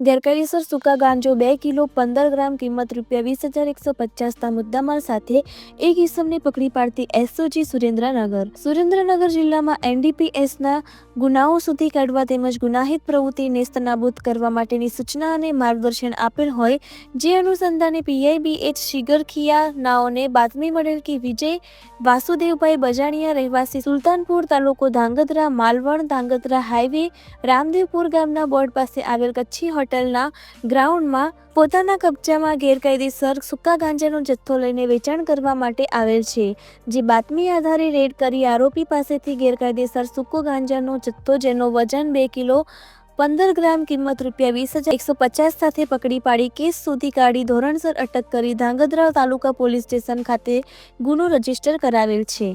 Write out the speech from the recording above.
ગેરકાયદેસર સૂકા ગાંજો બે કિલો, પંદર ગ્રામ કિંમત રૂપિયા વીસ હજાર એકસો પચાસના મુદ્દામાલ સાથે એક ઇસમને પકડી પાડતી એસઓજી સુરેન્દ્રનગર. સુરેન્દ્રનગર જિલ્લામાં એનડીપીએસના ગુનાઓ સુધી કાઢવા તેમજ ગુનાહિત પ્રવૃત્તિ નેસ્તનાબૂદ કરવા માટેની સૂચના અને માર્ગદર્શન આપેલ હોય, જે અનુસંધાને પીઆઈબીએચ શિગરખિયા નાઓને બાતમી મળેલ કે વિજય વાસુદેવભાઈ બજાણિયા રહેવાસી સુલતાનપુર તાલુકો ધાંગધ્રા, માલવણ ધાંગધ્રા હાઈવે, રામદેવપુર ગામના બોર્ડ પાસે આવેલ કચ્છી હોટલના ગ્રાઉન્ડમાં પોતાના કબજામાં ગેરકાયદેસર સૂકા ગાંજાનો જથ્થો લઈને વેચાણ કરવા માટે આવેલ છે. જે બાતમી આધારે રેડ કરી આરોપી પાસેથી ગેરકાયદેસર સૂકો ગાંજાનો જથ્થો, જેનો વજન બે કિલો પંદર ગ્રામ કિંમત રૂપિયા વીસ હજાર એકસો પચાસ સાથે પકડી પાડી કેસ સુધી કાઢી ધોરણસર અટક કરી ધાંગધ્રા તાલુકા પોલીસ સ્ટેશન ખાતે ગુનો રજિસ્ટર કરાવેલ છે.